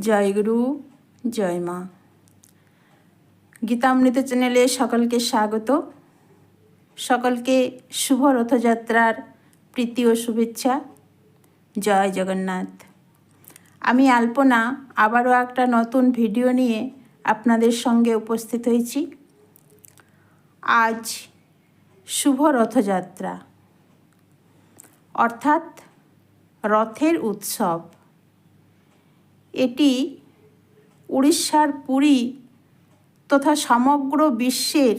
জয়গুরু জয় মা। গীতামৃত চ্যানেলে সকলকে স্বাগত। সকলকে শুভ রথযাত্রার প্রীতি ও শুভেচ্ছা। জয় জগন্নাথ। আমি আলপনা, আবারও একটা নতুন ভিডিও নিয়ে আপনাদের সঙ্গে উপস্থিত হয়েছি। আজ শুভ রথযাত্রা। অর্থাৎ রথের উৎসব। এটি উড়িষ্যার পুরী তথা সমগ্র বিশ্বের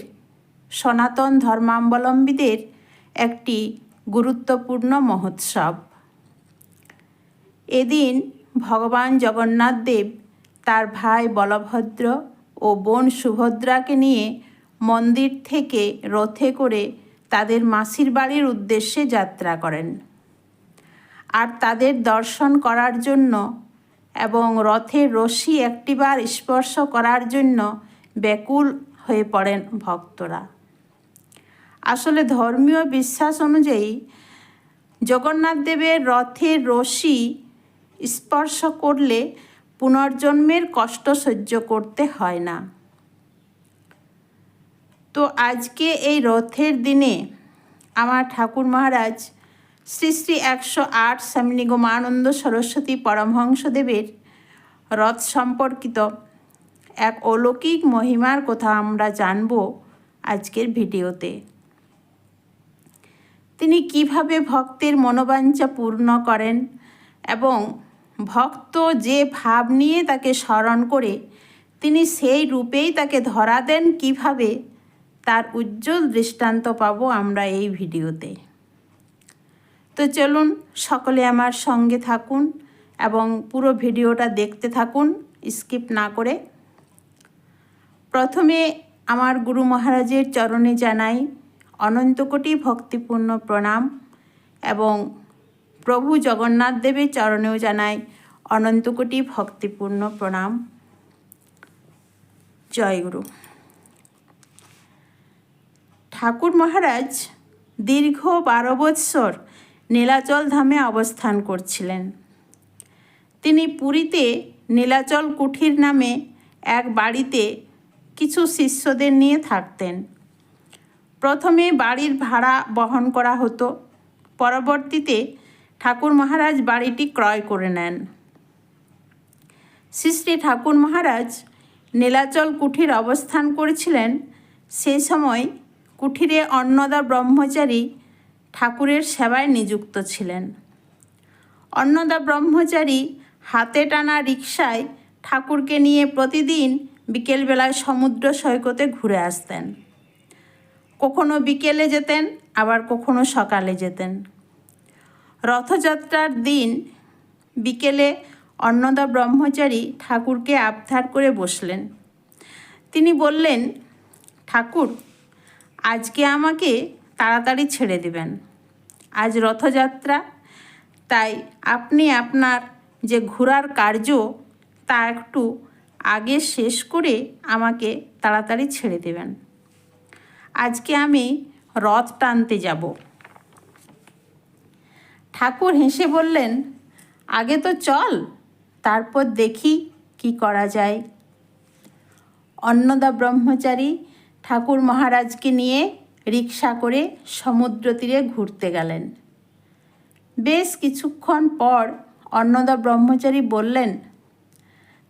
সনাতন ধর্মাবলম্বীদের একটি গুরুত্বপূর্ণ মহোৎসব। এদিন ভগবান জগন্নাথ দেব তার ভাই বলভদ্র ও বোন সুভদ্রাকে নিয়ে মন্দির থেকে রথে করে তাদের মাসির বাড়ির উদ্দেশ্যে যাত্রা করেন। আর তাদের দর্শন করার জন্য এবং রথের রশি একটিবার স্পর্শ করার জন্য ব্যাকুল হয়ে পড়েন ভক্তরা। আসলে ধর্মীয় বিশ্বাস অনুযায়ী জগন্নাথ দেবের রথের রশি স্পর্শ করলে পুনর্জন্মের কষ্ট সহ্য করতে হয় না। তো আজকে এই রথের দিনে আমার ঠাকুর মহারাজ শ্রী শ্রী একশো আট স্বামী সরস্বতী পরমহংসদেবের রথ সম্পর্কিত এক অলৌকিক মহিমার কথা আমরা জানব আজকের ভিডিওতে। তিনি কীভাবে ভক্তের মনোবাঞ্ছা পূর্ণ করেন এবং ভক্ত যে ভাব নিয়ে তাকে স্মরণ করে তিনি সেই রূপেই তাকে ধরা দেন কীভাবে, তার উজ্জ্বল দৃষ্টান্ত পাবো আমরা এই ভিডিওতে। তো চলুন সকলে আমার সঙ্গে থাকুন এবং পুরো ভিডিওটা দেখতে থাকুন, স্কিপ না করে। প্রথমে আমার গুরু মহারাজের চরণে জানাই অনন্তকোটি ভক্তিপূর্ণ প্রণাম এবং প্রভু জগন্নাথ দেবের চরণেও জানাই অনন্তকোটি ভক্তিপূর্ণ প্রণাম। জয়গুরু ঠাকুর মহারাজ দীর্ঘ বারো বৎসর নীলাচল ধামে অবস্থান করছিলেন। তিনি পুরীতে নীলাচল কুঠির নামে এক বাড়িতে কিছু শিষ্যদের নিয়ে থাকতেন। প্রথমে বাড়ির ভাড়া বহন করা হতো, পরবর্তীতে ঠাকুর মহারাজ বাড়িটি ক্রয় করে নেন। শ্রী শ্রী ঠাকুর মহারাজ নীলাচল কুঠির অবস্থান করেছিলেন, সেই সময় কুঠিরে অন্নদা ব্রহ্মচারী ঠাকুরের সেবায় নিযুক্ত ছিলেন। অন্নদা ব্রহ্মচারী হাতে টানা রিক্সায় ঠাকুরকে নিয়ে প্রতিদিন বিকেলবেলায় সমুদ্র সৈকতে ঘুরে আসতেন। কখনো বিকেলে যেতেন, আবার কখনো সকালে যেতেন। রথযাত্রার দিন বিকেলে অন্নদা ব্রহ্মচারী ঠাকুরকে আবধার করে বসলেন। তিনি বললেন, ঠাকুর, আজকে আমাকে তাড়াতাড়ি ছেড়ে দেবেন। আজ রথযাত্রা। তাই আপনি আপনার যে ঘোরার কার্য, তা একটু আগে শেষ করে আমাকে তাড়াতাড়ি ছেড়ে দেবেন। আজকে আমি রথ টানতে যাব। ঠাকুর হেসে বললেন, আগে তো চল, তারপর দেখি কি করা যায়। অন্নদা ব্রহ্মচারী ঠাকুর মহারাজকে নিয়ে রিক্সা করে সমুদ্র তীরে ঘুরতে গেলেন। বেশ কিছুক্ষণ পর অন্নদা ব্রহ্মচারী বললেন,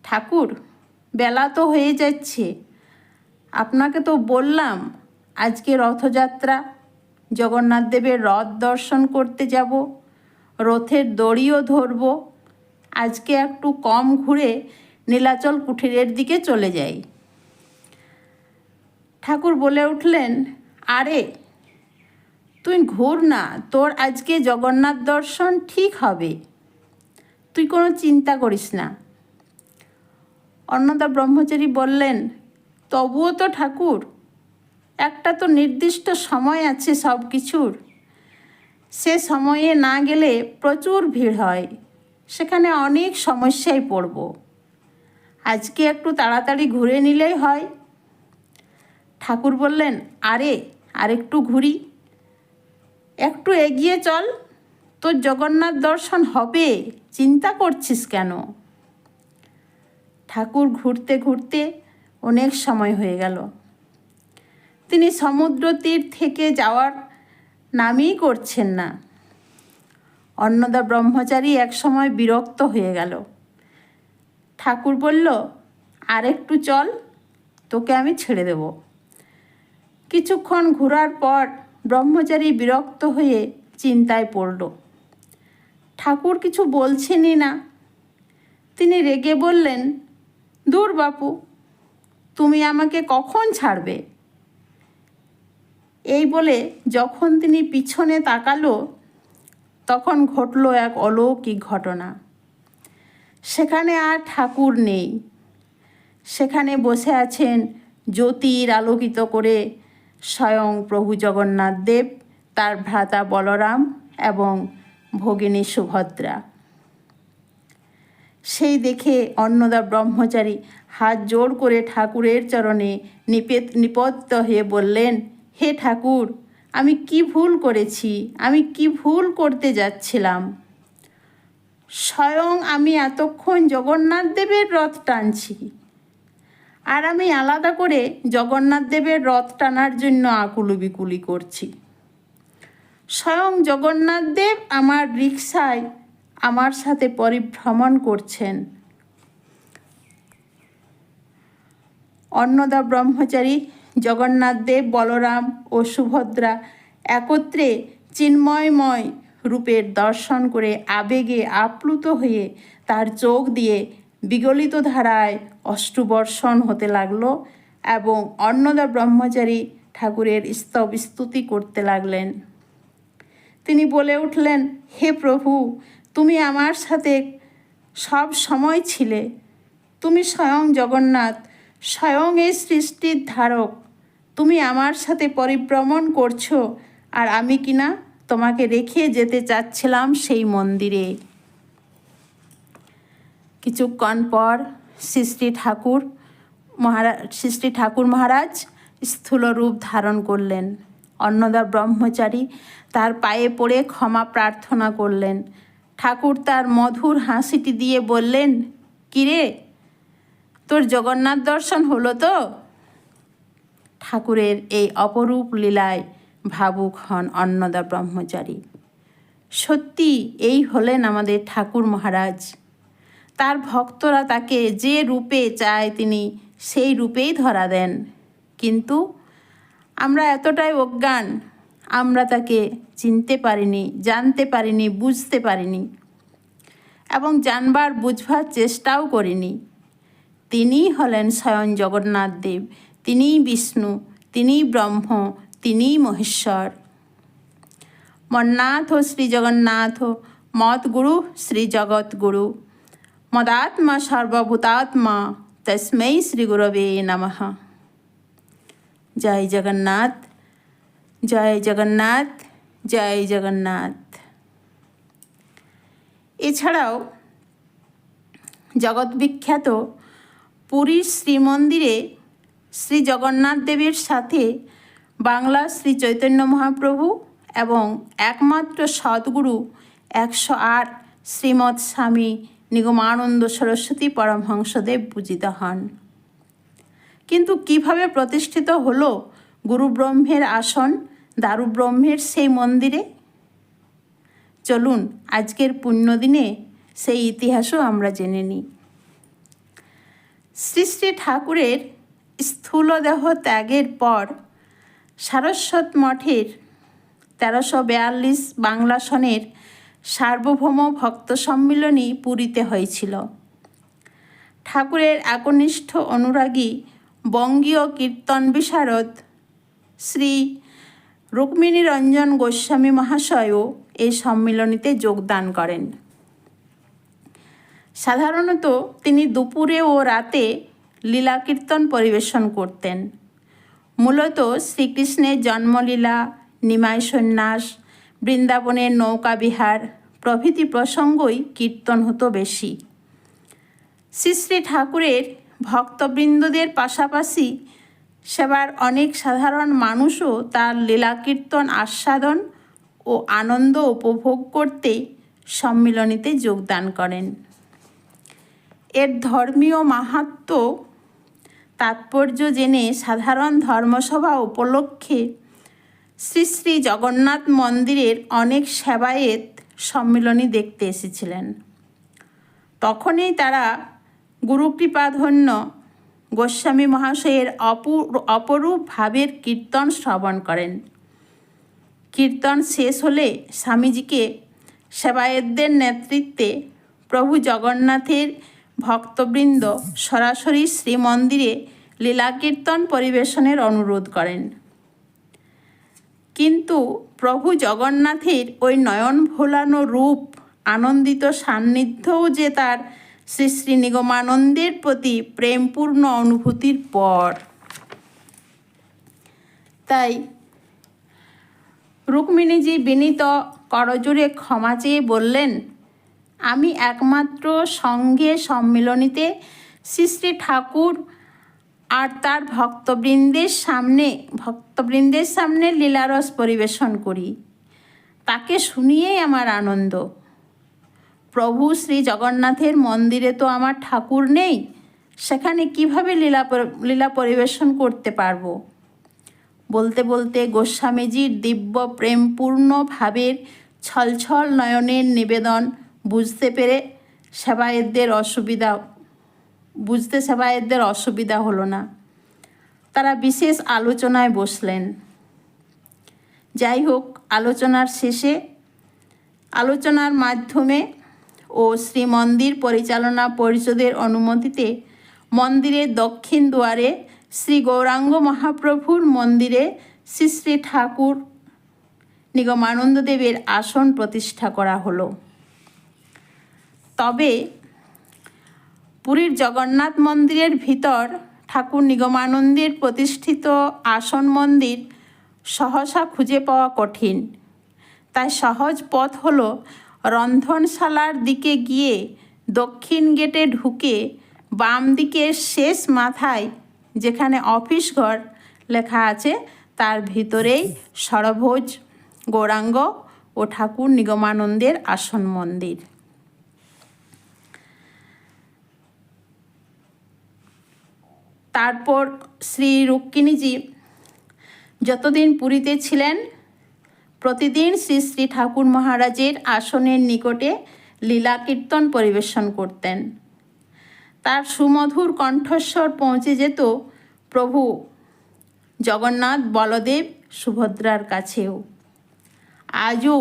ঠাকুর, বেলা তো হয়ে যাচ্ছে। আপনাকে তো বললাম, আজকে রথযাত্রা। জগন্নাথ দেবের রথ দর্শন করতে যাব, রথের দড়িও ধরব। আজকে একটু কম ঘুরে নীলাচল কুঠিরের দিকে চলে যাই। ঠাকুর বলে উঠলেন আরে, তুই ঘুর না, তোর আজকে জগন্নাথ দর্শন ঠিক হবে। তুই কোনো চিন্তা করিস না। অন্নদা ব্রহ্মচারী বললেন, তবুও তো ঠাকুর, একটা তো নির্দিষ্ট সময় আছে সব কিছুর। সে সময়ে না গেলে প্রচুর ভিড় হয়, সেখানে অনেক সমস্যায় পড়ব। আজকে একটু তাড়াতাড়ি ঘুরে নিলেই হয়। ঠাকুর বললেন, আরে আরেকটু ঘুরি। একটু এগিয়ে চল, তোর জগন্নাথ দর্শন হবে, চিন্তা করছিস কেন? ঠাকুর ঘুরতে ঘুরতে অনেক সময় হয়ে গেল। তিনি সমুদ্র তীর থেকে যাওয়ার নামই করছেন না। অন্নদা ব্রহ্মচারী একসময় বিরক্ত হয়ে গেল। ঠাকুর বলল, আর একটু চল, তোকে আমি ছেড়ে দেব। কিছুক্ষণ ঘোরার পর ব্রহ্মচারী বিরক্ত হয়ে চিন্তায় পড়ল। ঠাকুর কিছু বলছেনই না। তিনি রেগে বললেন, দূর বাপু, তুমি আমাকে কখন ছাড়বে? এই বলে যখন তিনি পিছনে তাকালো, তখন ঘটল এক অলৌকিক ঘটনা। সেখানে আর ঠাকুর নেই। সেখানে বসে আছেন জ্যোতির আলোকিত করে স্বয়ং প্রভু জগন্নাথ দেব, তার ভ্রাতা বলরাম এবং ভগিনী সুভদ্রা। সেই দেখে অন্নদা ব্রহ্মচারী হাত জোড় করে ঠাকুরের চরণে নিপেত, নিপত্ত হয়ে বললেন, হে ঠাকুর, আমি কি ভুল করেছি? আমি কি ভুল করতে যাচ্ছিলাম? স্বয়ং আমি এতক্ষণ জগন্নাথ দেবের রথ টানছি। আর আমি আলাদা করে জগন্নাথ দেবের রথ টানার জন্য আকুলু বিকুলি করছি। স্বয়ং জগন্নাথ দেব আমার রিক্সায় আমার সাথে পরিভ্রমণ করছেন। অন্নদা ব্রহ্মচারী, জগন্নাথ দেব, বলরাম ও সুভদ্রা একত্রে চিন্ময়ময় রূপের দর্শন করে আবেগে আপ্লুত হয়ে তার চোখ দিয়ে বিগলিত ধারায় অষ্টবর্ষণ হতে লাগল এবং অন্নদা ব্রহ্মচারী ঠাকুরের স্তব স্তুতি করতে লাগলেন। তিনি বলে উঠলেন, হে প্রভু, তুমি আমার সাথে সব সময় ছিলে। তুমি স্বয়ং জগন্নাথ, স্বয়ং এই সৃষ্টির ধারক। তুমি আমার সাথে পরিভ্রমণ করছ, আর আমি কিনা তোমাকে রেখে যেতে চাচ্ছিলাম সেই মন্দিরে। কিছুক্ষণ পর সৃষ্টি ঠাকুর মহারাজ সৃষ্টি ঠাকুর মহারাজ স্থূল রূপ ধারণ করলেন। অন্নদা ব্রহ্মচারী তার পায়ে পড়ে ক্ষমা প্রার্থনা করলেন। ঠাকুর তার মধুর হাসিটি দিয়ে বললেন, কিরে, তোর জগন্নাথ দর্শন হলো তো? ঠাকুরের এই অপরূপ লীলায় ভাবুক হন অন্নদা ব্রহ্মচারী। সত্যি, এই হলেন আমাদের ঠাকুর মহারাজ। তার ভক্তরা তাকে যে রূপে চায় তিনি সেই রূপেই ধরা দেন। কিন্তু আমরা এতটাই অজ্ঞান, আমরা তাকে চিনতে পারিনি, জানতে পারিনি, বুঝতে পারিনি এবং জানবার, বুঝবার চেষ্টাও করিনি। তিনিই হলেন স্বয়ং জগন্নাথ দেব, তিনিই বিষ্ণু, তিনিই ব্রহ্ম, তিনিই মহেশ্বর। মন্নাথ শ্রী জগন্নাথ মত গুরু শ্রী জগৎ গুরু মদাত্মা সর্বভূতাত্মা তস্मै শ্রী গুরবে নমঃ জয় জগন্নাথ জয় জগন্নাথ জয় জগন্নাথ এছাড়াও জগৎ বিখ্যাত পুরীর শ্রীমন্দিরে শ্রী জগন্নাথ দেবের সাথে বাংলা শ্রী চৈতন্য মহাপ্রভু এবং একমাত্র সদ্গুরু একশো আট শ্রীমৎ স্বামী নিগমানন্দ সরস্বতী পরমহংসদেব পূজিত হন। কিন্তু কীভাবে প্রতিষ্ঠিত হলো গুরু ব্রহ্মের আসন দারু ব্রহ্মের সেই মন্দিরে? চলুন, আজকের পুণ্যদিনে সেই ইতিহাসও আমরা জেনে নিই। শ্রী শ্রী ঠাকুরের স্থূলদেহ ত্যাগের পর সারস্বত মঠের তেরোশো বেয়াল্লিশ বাংলা সনের সার্বভৌম ভক্ত সম্মিলনী পুরীতে হয়েছিল। ঠাকুরের একনিষ্ঠ অনুরাগী বঙ্গীয় কীর্তন বিশারদ শ্রী রুক্মিণী রঞ্জন গোস্বামী মহাশয়ও এই সম্মিলনীতে যোগদান করেন। সাধারণত তিনি দুপুরে ও রাতে লীলা কীর্তন পরিবেশন করতেন। মূলত শ্রীকৃষ্ণের জন্মলীলা, নিমাই সন্ন্যাস, বৃন্দাবনের নৌকা বিহার প্রভৃতি প্রসঙ্গই কীর্তন হতো বেশি। শ্রী শ্রী ঠাকুরের ভক্তবৃন্দদের পাশাপাশি সেবার অনেক সাধারণ মানুষও তার লীলা কীর্তন আস্বাদন ও আনন্দ উপভোগ করতে সম্মিলনীতে যোগদান করেন। এর ধর্মীয় মাহাত্ম্য তাৎপর্য জেনে সাধারণ ধর্মসভা উপলক্ষে শ্রী শ্রী জগন্নাথ মন্দিরের অনেক সেবায়েত সম্মিলনী দেখতে এসেছিলেন। তখনই তারা গুরুকৃপাধন্য গোস্বামী মহাশয়ের অপু, অপরূপ ভাবের কীর্তন শ্রবণ করেন। কীর্তন শেষ হলে স্বামীজিকে সেবায়েতদের নেতৃত্বে প্রভু জগন্নাথের ভক্তবৃন্দ সরাসরি শ্রীমন্দিরে লীলা কীর্তন পরিবেশনের অনুরোধ করেন। কিন্তু প্রভু জগন্নাথের ওই নয়ন ভোলানো রূপ, আনন্দিত সান্নিধ্যও যে তার শ্রী শ্রী নিগমানন্দের প্রতি প্রেমপূর্ণ অনুভূতির পর। তাই রুক্মিণীজি বিনীত করজোরে ক্ষমা চেয়ে বললেন, আমি একমাত্র সঙ্গে সম্মিলনীতে শ্রী শ্রী ঠাকুর আর তার ভক্তবৃন্দের সামনে ভক্তবৃন্দের সামনে লীলারস পরিবেশন করি। তাকে শুনিয়েই আমার আনন্দ। প্রভু শ্রী জগন্নাথের মন্দিরে তো আমার ঠাকুর নেই, সেখানে কীভাবে লীলা লীলা পরিবেশন করতে পারব? বলতে বলতে গোস্বামীজির দিব্য প্রেমপূর্ণ ভাবের ছলছল নয়নের নিবেদন বুঝতে পেরে সেবায়েতদের অসুবিধা বুঝতে সেবায়েতদের অসুবিধা হলো না। তারা বিশেষ আলোচনায় বসলেন। যাই হোক আলোচনার শেষে আলোচনার মাধ্যমে ও শ্রী মন্দির পরিচালনা পরিষদের অনুমতিতে মন্দিরের দক্ষিণ দুয়ারে শ্রী গৌরাঙ্গ মহাপ্রভুর মন্দিরে শ্রী শ্রী ঠাকুর নিগমানন্দদেবের আসন প্রতিষ্ঠা করা হলো। তবে পুরীর জগন্নাথ মন্দিরের ভিতর ঠাকুর নিগমানন্দের প্রতিষ্ঠিত আসন মন্দির সহসা খুঁজে পাওয়া কঠিন। তাই সহজ পথ হল রন্ধনশালার দিকে গিয়ে দক্ষিণ গেটে ঢুকে বাম দিকের শেষ মাথায় যেখানে অফিস ঘর লেখা আছে, তার ভিতরেই সরভোজ, গৌরাঙ্গ ও ঠাকুর নিগমানন্দের আসন মন্দির। তারপর শ্রী রুক্মিণীজি যতদিন পুরীতে ছিলেন, প্রতিদিন শ্রী শ্রী ঠাকুর মহারাজের আসনের নিকটে লীলা কীর্তন পরিবেশন করতেন। তার সুমধুর কণ্ঠস্বর পৌঁছে যেত প্রভু জগন্নাথ বলদেব সুভদ্রার কাছেও। আজও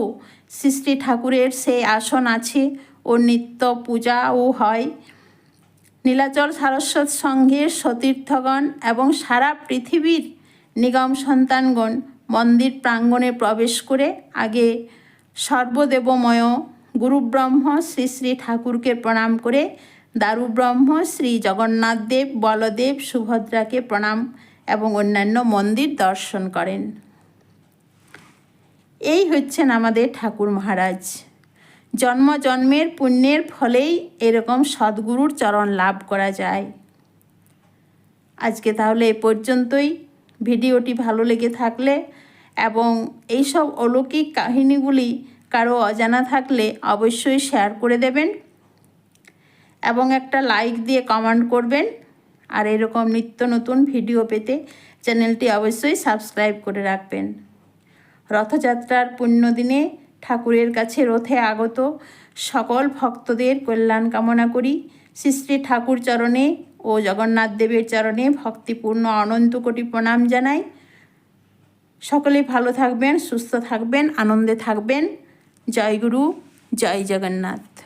শ্রী শ্রী ঠাকুরের সেই আসন আছে ও নিত্য পূজাও হয়। নীলাচল সারস্বত সংঘের সতীর্থগণ এবং সারা পৃথিবীর নিগম সন্তানগণ মন্দির প্রাঙ্গণে প্রবেশ করে আগে সর্বদেবময় গুরুব্রহ্ম শ্রী শ্রী ঠাকুরকে প্রণাম করে দারুব্রহ্ম শ্রী জগন্নাথদেব বলদেব, সুভদ্রাকে প্রণাম এবং অন্যান্য মন্দির দর্শন করেন। এই হচ্ছেন আমাদের ঠাকুর মহারাজ। জন্ম জন্মের পুণ্যের ফলেই এরকম সদ্গুরুর চরণ লাভ করা যায়। আজকে তাহলে এ পর্যন্তই। ভিডিওটি ভালো লেগে থাকলে এবং এইসব অলৌকিক কাহিনীগুলি কারও অজানা থাকলে অবশ্যই শেয়ার করে দেবেন এবং একটা লাইক দিয়ে কমেন্ট করবেন। আর এরকম নিত্য নতুন ভিডিও পেতে চ্যানেলটি অবশ্যই সাবস্ক্রাইব করে রাখবেন। রথযাত্রার পুণ্যদিনে ঠাকুরের কাছে রথে আগত সকল ভক্তদের কল্যাণ কামনা করি। শ্রী শ্রী ঠাকুর চরণে ও জগন্নাথ দেবের চরণে ভক্তিপূর্ণ অনন্ত কোটি প্রণাম জানাই। সকলে ভালো থাকবেন, সুস্থ থাকবেন, আনন্দে থাকবেন। জয় গুরু, জয় জগন্নাথ।